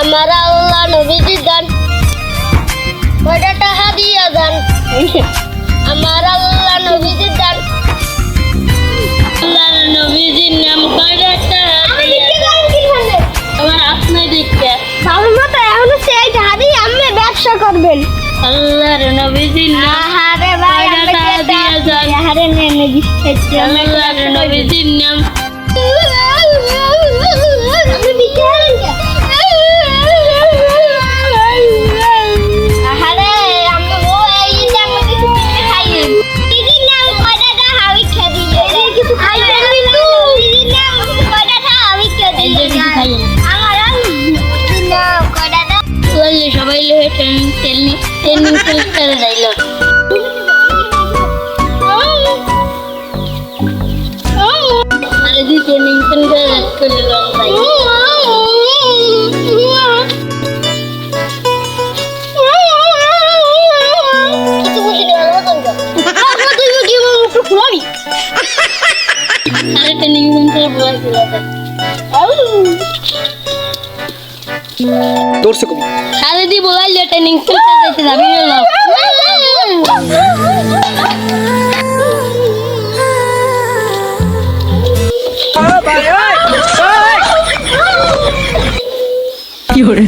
আমার আল্লাহ নবীজি দান। কয়টা টাকা দিয়া দেন? আমার আল্লাহ নবীজি দান। আল্লাহ নবীজির নাম কয়টা টাকা আমার আপনি দেখতে বাবার মতো এখনও সেই টাকা দিয়ে আপনি ব্যবসা করবেন। আল্লাহর নবীজির নাম আহারে ভাই কয়টা টাকা দিয়া দেন? আহারে দিচ্ছে আল্লাহর নবীজির নাম boil it and 10 10 minutes dilute. అది తెలియకుండా రెక్కలు Chloe. Ada tenang dan terbuat silakan. Oh. দৌড়ছে কবি আরে দি বলাইলে ট্রেনিং সেন্টারে যাইতে যাবি না কি করে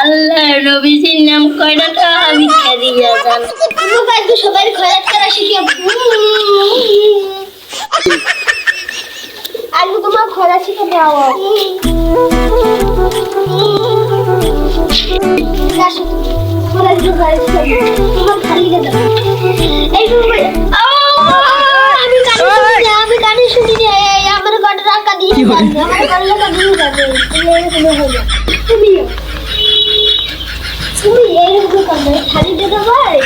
আল্লাহ নবীজির নাম কয়টা আমি খেয়ে যান তোমাকে একটু সবাই খয়াত করা শিখে আলু তোমার খরা শিখে দাও খরা শিখে তোমার খালি দাও এই তুমি আমি কানে আমি কানে শুনি আমার গড় টাকা দিয়ে আমার গড় টাকা দিয়ে যাবে। তুমি তুমি তুমি তুমি এইরকম করবে খালি দিতে পারে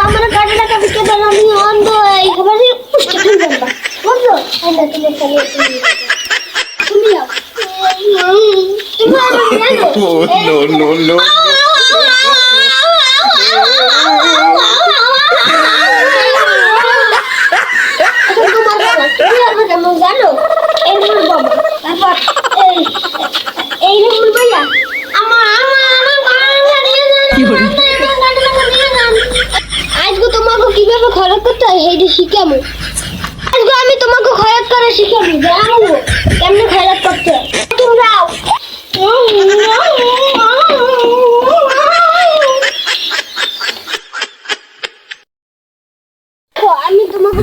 আমার গাড়ি টাকা বিকে দেন আমি অন্ধ এই খাবারে পুষ্টি খেয়ে যাবা বুঝলো আইনা তুমি খালি তুমি যাও তুমি আমার জানো? নম্বর বাবা। তারপর এই খরচ করতে হয় সেইটা শিখাবো। আজকে আমি তোমাকে খরচ করে শিখাবো জানাব কেমনে খরচ করতে হয়। তোমরাও আমি তোমাকে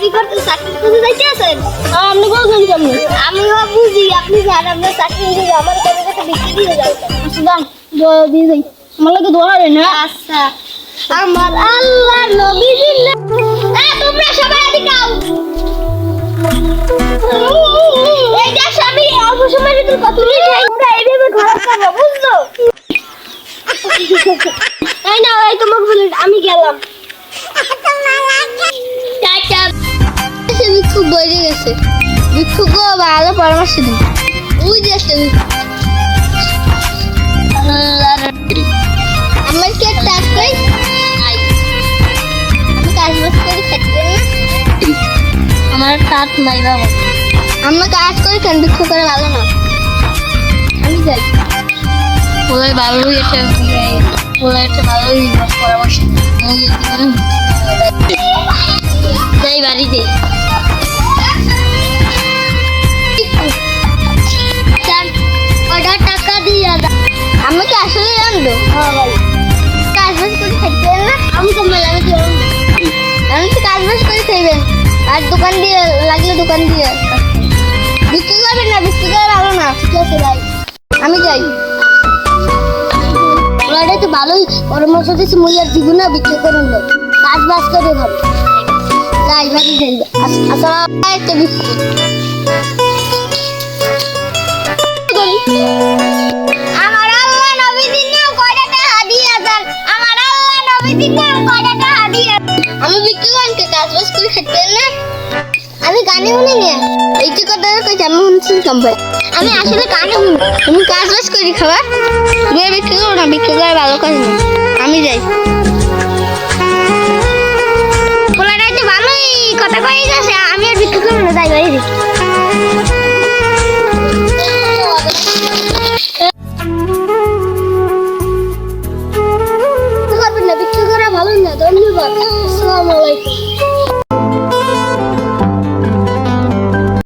চাকরি করতে চাকরি করতে যাইতে আছেন? আপনি বলছেন কেমন আমিও বুঝি আপনি যান আপনার চাকরি নিয়ে আমার কত টাকা বিক্রি দিয়ে যাবেন যান দিয়ে যাই আমার লাগে দোয়া হবে না? আচ্ছা আমার আল্লাহ নাম এ তোমরা সবাই এদিকে আও। এই যে স্বামী অল্প সময়ের কত তোমরা এইভাবে ঘর করব বুঝছ এই না এই তোমাকে বলে আমি গেলাম। টাটা ভিক্ষুক বইরে গেছে। ভিক্ষুক ভালো পরামর্শ দিন একটা আমার কি একটা আমি কাজ বাজ আমার তাত নাই বাবা। কাজ করে কেন ভিক্ষুক করে ভালো না। আমি যাই। ওই ভালোই ওরা একটা ভালোই পরামর্শ আর দোকান দিয়ে লাগলে দোকান দিয়ে বিক্রি করবেন না, বিক্রি না। ঠিক আছে ভাই আমি যাই। ওরা তো ভালোই পরামর্শ দিচ্ছে মুই আর না বিক্রি করুন না। কাজ করে ভালো। যাই যাই। একটা বিক্রি আমি বিক্রি করতে কাজ বাজ করে খেতে না আমি গানে শুনি না এই যে কথা কইছি, আমি শুনছি কম্পাই আমি আসলে কানে শুনি। তুমি কাজ বাজ করি খাবার আর বিক্রি করো না, বিক্রি করে ভালো কাজ না আমি যাই। পোলাটা একটু ভালোই কথা কয়ে গেছে, আমি আর বিক্রি করব না যাই বাড়ি